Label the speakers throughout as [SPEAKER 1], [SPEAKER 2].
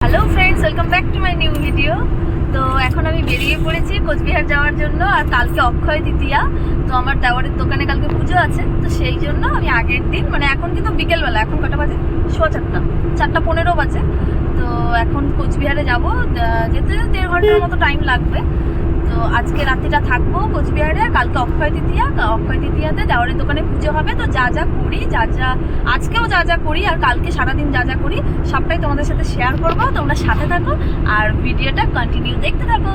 [SPEAKER 1] Hello friends welcome back to my new video তো এখন আমি বেরিয়ে পড়েছি কোচবিহার যাওয়ার জন্য আর কালকে অক্ষয় দ্বিতীয়া তো আমার দেওয়ারের দোকানে কালকে পুজো আছে। তো সেই জন্য আমি আগের দিন মানে এখন কিন্তু বিকেলবেলা, এখন কটা বাজে? সোয়া চারটা। চারটা পনেরো বাজে। তো এখন কোচবিহারে যাব। যেতে যেতে দেড় ঘণ্টার মতো টাইম লাগবে। তো আজকে রাত্রিটা থাকব কোচবিহারে, কালকে অক্ষয় তৃতীয়া অক্ষয় তৃতীয়াতে দেওয়ারের দোকানে পুজো হবে। তো যা যা করি, যা যা, আজকেও যা যা করি আর কালকে সারাদিন যা যা করি, সবটাই তোমাদের সাথে শেয়ার করব। তোমরা সাথে থাকো আর ভিডিওটা কন্টিনিউ দেখতে থাকো।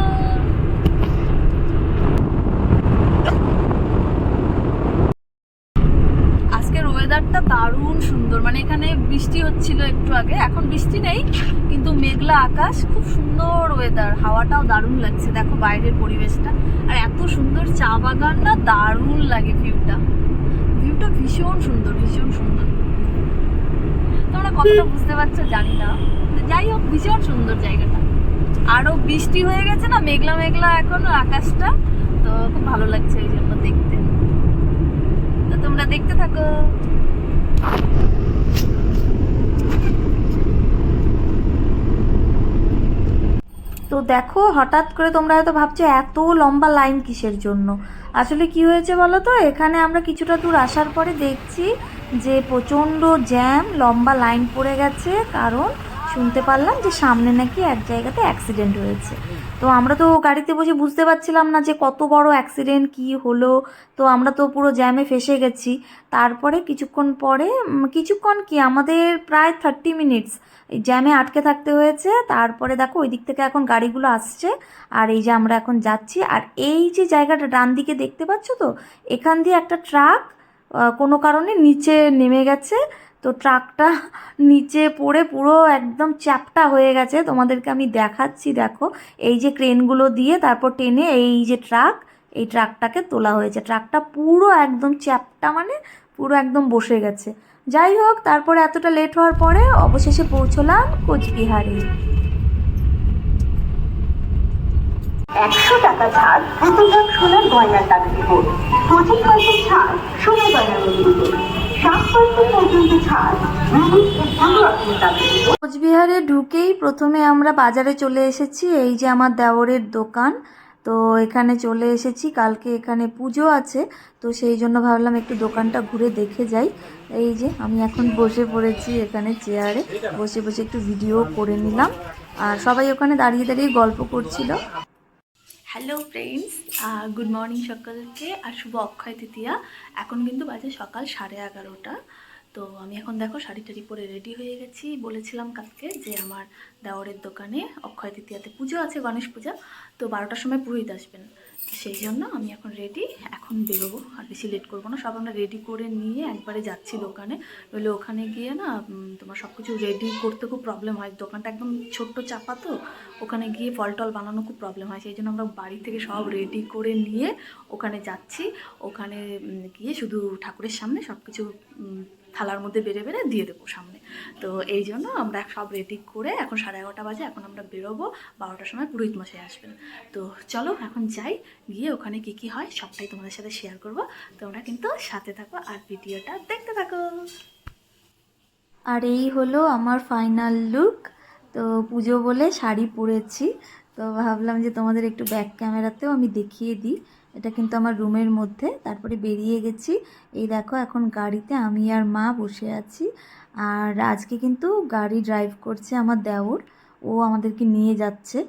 [SPEAKER 1] ওয়েদারটা দারুণ সুন্দর। মানে এখানে বৃষ্টি হচ্ছিল একটু আগে, এখন বৃষ্টি নেই, কিন্তু মেঘলা আকাশ, খুব সুন্দর ওয়েদার হাওয়াটাও দারুণ লাগছে, দেখো বাইরের পরিবেশটা। আর এত সুন্দর চা বাগান না, দারুণ লাগে ভিউটা ভিউটা ভীষণ সুন্দর ভীষণ সুন্দর। তোমরা কতটা বুঝতে পারছ জানি না। যাই হোক, ভীষণ সুন্দর জায়গাটা। আরও বৃষ্টি হয়ে গেছে না, মেঘলা মেঘলা এখন আকাশটা। তো খুব ভালো লাগছে এই জন্য দেখতে। তো তোমরা দেখতে থাকো। তো দেখো, হঠাৎ করে তোমরা হয়তো ভাবছ এত লম্বা লাইন কিসের জন্য? আসলে কি হয়েছে বলো তো? এখানে আমরা কিছুটা দূর আসার পরে দেখছি যে প্রচণ্ড জ্যাম লম্বা লাইন পড়ে গেছে। কারণ শুনতে পারলাম যে সামনে নাকি এক জায়গাতে অ্যাক্সিডেন্ট হয়েছে। তো আমরা তো গাড়িতে বসে বুঝতে পারছিলাম না যে কত বড় অ্যাক্সিডেন্ট কি হলো। তো আমরা তো পুরো জ্যামে ফেসে গেছি। তারপরে কিছুক্ষণ পরে কিছুক্ষণ কি, আমাদের প্রায় থার্টি মিনিটস জ্যামে আটকে থাকতে হয়েছে। তারপরে দেখো ওই দিক থেকে এখন গাড়িগুলো আসছে। আর এই যে আমরা এখন যাচ্ছি। আর এই যে জায়গাটা ডান দিকে দেখতে পাচ্ছ তো, এখান দিয়ে একটা ট্রাক কোনো কারণে নিচে নেমে গেছে। তো ট্রাকটা নিচে পড়ে পুরো একদম চ্যাপটা হয়ে গেছে। তোমাদেরকে আমি দেখাচ্ছি, দেখো। এই যে ক্রেনগুলো দিয়ে তারপর টেনে এই যে ট্রাক, এই ট্রাকটাকে তোলা হয়েছে। ট্রাকটা পুরো একদম চ্যাপটা মানে পুরো একদম বসে গেছে। যাই হোক, তারপরে এতটা লেট হওয়ার পরে অবশেষে পৌঁছলাম কোচবিহারে।
[SPEAKER 2] একশো টাকা ছাড় সোনার গয়নার দাবি পঁচিশ পার্সেন্ট ছাড় সোনার গয়নার
[SPEAKER 1] কোচবিহারে ঢুকেই প্রথমে আমরা বাজারে চলে এসেছি, এই যে আমার দেওরের দোকান। তো এখানে চলে এসেছি, কালকে এখানে পুজো আছে, তো সেই জন্য ভাবলাম একটু দোকানটা ঘুরে দেখে যাই। এই যে আমি এখন বসে পড়েছি এখানে চেয়ারে, বসে বসে একটু ভিডিও করে নিলাম। আর সবাই ওখানে দাঁড়িয়ে দাঁড়িয়ে গল্প করছিল। হ্যালো ফ্রেন্ডস গুড মর্নিং সকলকে, আর শুভ অক্ষয় তৃতীয়া। এখন কিন্তু বাজে সকাল সাড়ে এগারোটা। তো আমি এখন দেখো শাড়ি টাড়ি পরে রেডি হয়ে গেছি। বলেছিলাম কালকে যে আমার দেওয়ারের দোকানে অক্ষয় তৃতীয়াতে পুজো আছে, গণেশ পূজা। তো বারোটার সময় পুরোহিত আসবেন। সেই জন্য আমি এখন রেডি এখন বেরোবো। আর বেশি লেট করব না। সব আমরা রেডি করে নিয়ে একবারে যাচ্ছি দোকানে। নইলে ওখানে গিয়ে না তোমার সব কিছু রেডি করতে খুব প্রবলেম হয়। দোকানটা একদম ছোট্ট চাপা তো। ওখানে গিয়ে ফল টল বানানো খুব প্রবলেম হয়। সেই জন্য আমরা বাড়ি থেকে সব রেডি করে নিয়ে ওখানে যাচ্ছি। ওখানে গিয়ে শুধু ঠাকুরের সামনে সব কিছু থালার মধ্যে বেড়ে বেড়ে দিয়ে দেবো সামনে। তো এই জন্য আমরা সব রেডি করে এখন সাড়ে এগারোটা বাজে, এখন আমরা বেরোবো, বারোটার সময় পুরোহিত মশাই আসবেন। তো চলো এখন যাই, গিয়ে ওখানে কি কি হয় সবটাই তোমাদের সাথে শেয়ার করব। তোমরা কিন্তু সাথে থাকো আর ভিডিওটা দেখতে থাকো। আর এই হলো আমার ফাইনাল লুক তো পুজো বলে শাড়ি পরেছি। তো ভাবলাম যে তোমাদের একটু ব্যাক ক্যামেরাতেও আমি দেখিয়ে দিই। এটা কিন্তু আমার রুমের মধ্যে। তারপরে বেরিয়ে গেছি। এই দেখো, এখন গাড়িতে আমি আর মা বসে আছি। আর আজকে কিন্তু গাড়ি ড্রাইভ করছে আমার দেওর। ও আমাদেরকে নিয়ে যাচ্ছে।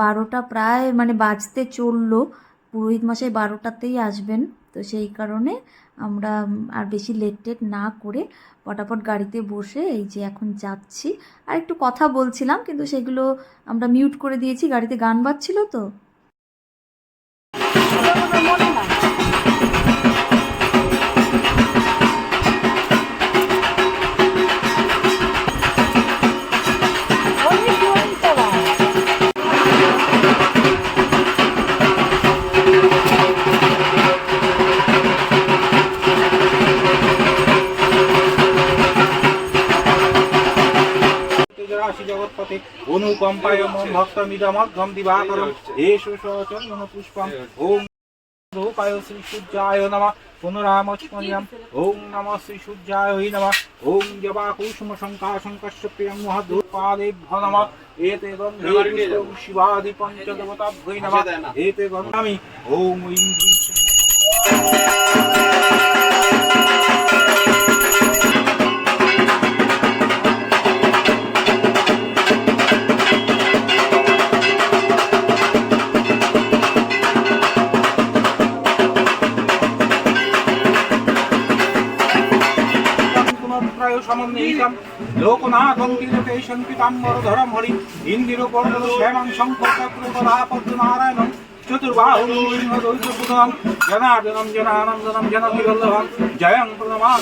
[SPEAKER 1] বারোটা প্রায় মানে বাজতে চলল। পুরোহিত মশাই বারোটাতেই আসবেন। তো সেই কারণে আমরা আর বেশি লেট টেট না করে পটাপট গাড়িতে বসে এই যে এখন যাচ্ছি। আর একটু কথা বলছিলাম, কিন্তু সেগুলো আমরা মিউট করে দিয়েছি। গাড়িতে গান বাজছিল তো।
[SPEAKER 3] মনে না রাশি জগৎপতি অনুকম্পায় মম ভক্তমিদমগ্ধম দিবাকরম এষু চন্দন পুষ্পম। ওম রূপায় শ্রী সূর্যায় নমঃ। পুনরামস্মর্যম ওম নমঃ শ্রী সূর্যায় নমঃ। ওম জবা কুসুম মহদূপাদেভ্য নমঃ। এতে গন্ধে শিবাদি পঞ্চদেবতাভ্যৈ নমঃ। এতে গন্ধামি। ওম তিলকেশন পিতাম্বরধরম হরি ইন্দির পর্বত শ্যামং শঙ্খ চক্র কলাপদ্ম নারায়ণম চতুর্বাহুম সিংহদৈত্যপুতম জনার্দনম জনানন্দনম জনকিবল্লভম জয়ং প্রণমান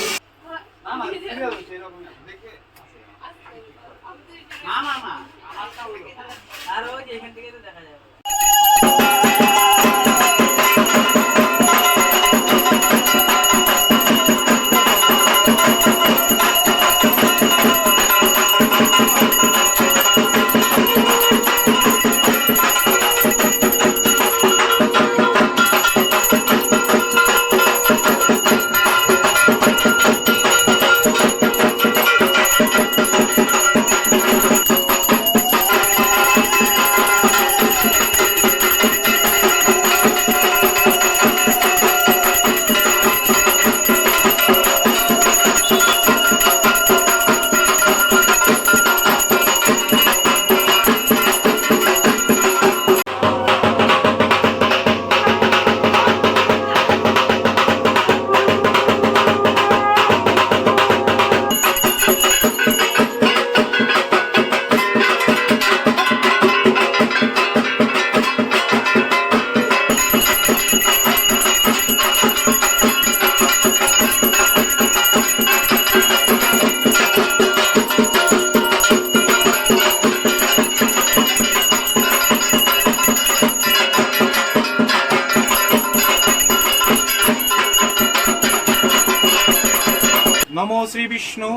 [SPEAKER 3] নমো শ্রী বিষ্ণু,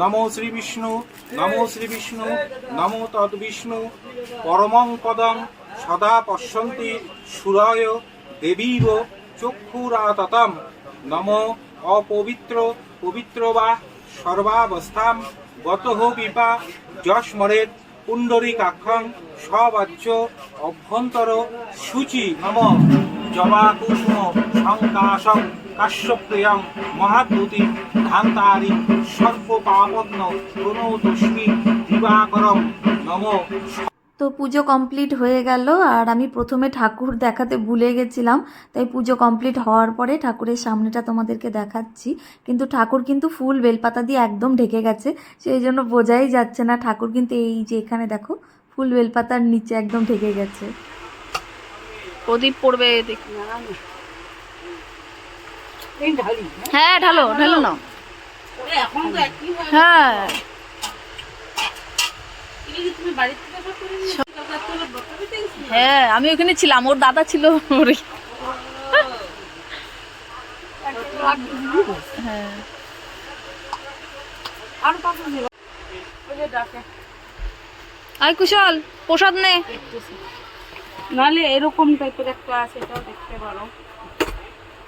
[SPEAKER 3] নমো শ্রী বিষ্ণু, নমো শ্রী বিষ্ণু, নমো তদ বিষ্ণু। পরমং পদং সদা পশ্যন্তি সুরায় দেবীব চক্ষুরাততম। নম অপবিত্র, পবিত্র বা সর্বাবস্থাম। গতহ বিপা যস্মরেত পুণ্ডরীকাক্ষং সবাচ্য অভ্যন্তর সূচি। নম। জবা কুসুম শঙ্কাশং কাশ্যপ্রিয়ং মহাদ্যুতি ধান্তারি সর্বপাপগ্ন প্রণতস্মি দিবাকরম নম।
[SPEAKER 1] তো পুজো কমপ্লিট হয়ে গেল আর আমি প্রথমে ঠাকুর দেখাতে ভুলে গেছিলাম তাই পুজো কমপ্লিট হওয়ার পরে ঠাকুরের সামনেটা তোমাদেরকে দেখাচ্ছি। কিন্তু ঠাকুর কিন্তু ফুল বেলপাতা দিয়ে একদম ঢেকে গেছে সেই জন্য বোঝাই যাচ্ছে না ঠাকুর কিন্তু এই যে এখানে দেখো ফুল বেলপাতার নিচে একদম ঢেকে গেছে।
[SPEAKER 4] প্রদীপ পড়বে দেখি হ্যাঁ ঢালো ঢালো না হ্যাঁ হ্যাঁ। আমি ওখানে ছিলাম ওর দাদা ছিল ওর। হ্যাঁ। আয় কুশল প্রসাদ নে।
[SPEAKER 5] নাহলে এরকম টাইপের একটা আছে এটাও দেখতে পারো।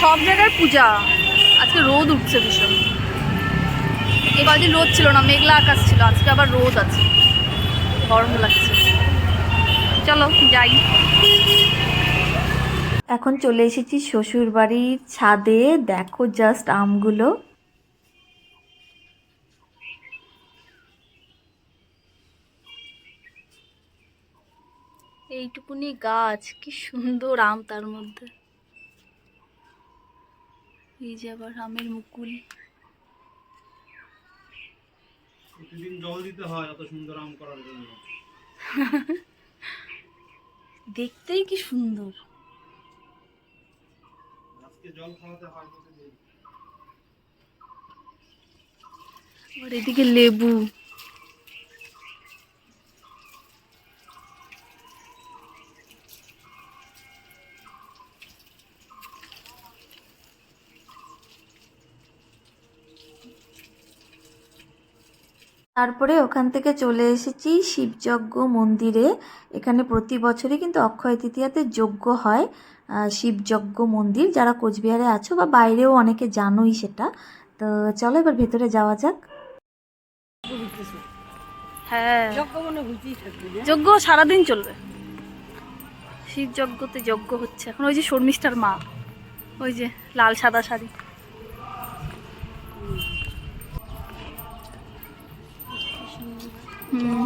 [SPEAKER 4] সব জায়গায় পূজা। আজকে রোদ উঠছে ভীষণ। এ কদিন রোদ ছিল না মেঘলা আকাশ ছিল আজকে আবার রোদ আছে। গরম লাগছে। চলো যাই।
[SPEAKER 1] এখন চলে এসেছি শ্বশুর বাড়ির ছাদে। দেখো জাস্ট আমগুলো।
[SPEAKER 4] এইটুকুনি গাছ কি সুন্দর আম তার মধ্যে। এই যে আবার আমের মুকুল।
[SPEAKER 3] প্রতিদিন জল দিতে হয় এত সুন্দর আম করার জন্য।
[SPEAKER 4] দেখতেই কি সুন্দর।
[SPEAKER 3] আজকে জল খাওয়াতে হয় প্রতিদিন।
[SPEAKER 4] এদিকে লেবু।
[SPEAKER 1] তারপরে ওখান থেকে চলে এসেছি শিবযজ্ঞ মন্দিরে। এখানে প্রতি বছরই কিন্তু অক্ষয় তৃতীয়াতে যজ্ঞ হয় শিবযজ্ঞ মন্দির। যারা কোচবিহারে আছো বা বাইরেও অনেকে জানোই সেটা। তো চলো এবার ভেতরে যাওয়া যাক।
[SPEAKER 4] হ্যাঁ।
[SPEAKER 5] যজ্ঞ মনে
[SPEAKER 4] সারাদিন চলবে। শিব যজ্ঞতে যজ্ঞ হচ্ছে। এখন ওই যে শর্মিষ্ঠার মা ওই যে লাল সাদা শাড়ি। Mm.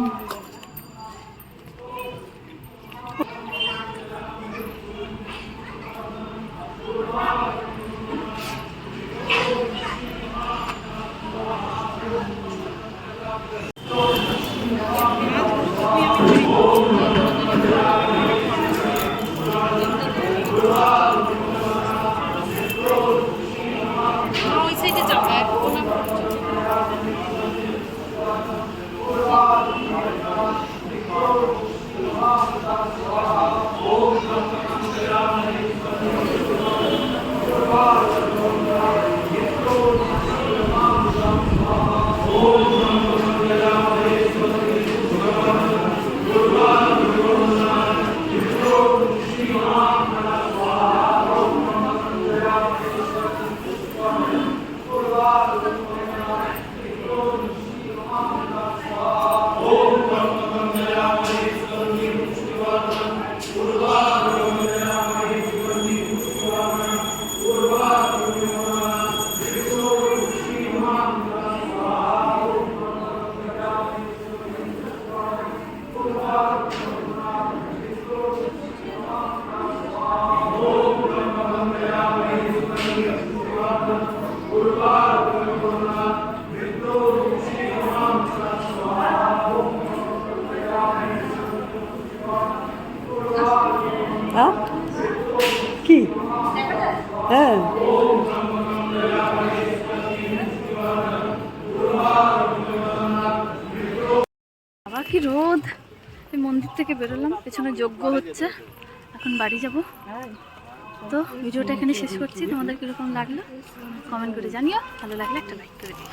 [SPEAKER 5] কি? হ্যাঁ।
[SPEAKER 4] আবার কি রোদ? এই মন্দির থেকে বেরোলাম, পেছনে যজ্ঞ হচ্ছে। এখন বাড়ি যাব। তো ভিডিওটা এখানে শেষ করছি। তোমাদের কীরকম লাগল? কমেন্ট করে জানিও। ভালো লাগলে একটা লাইক করে দিও।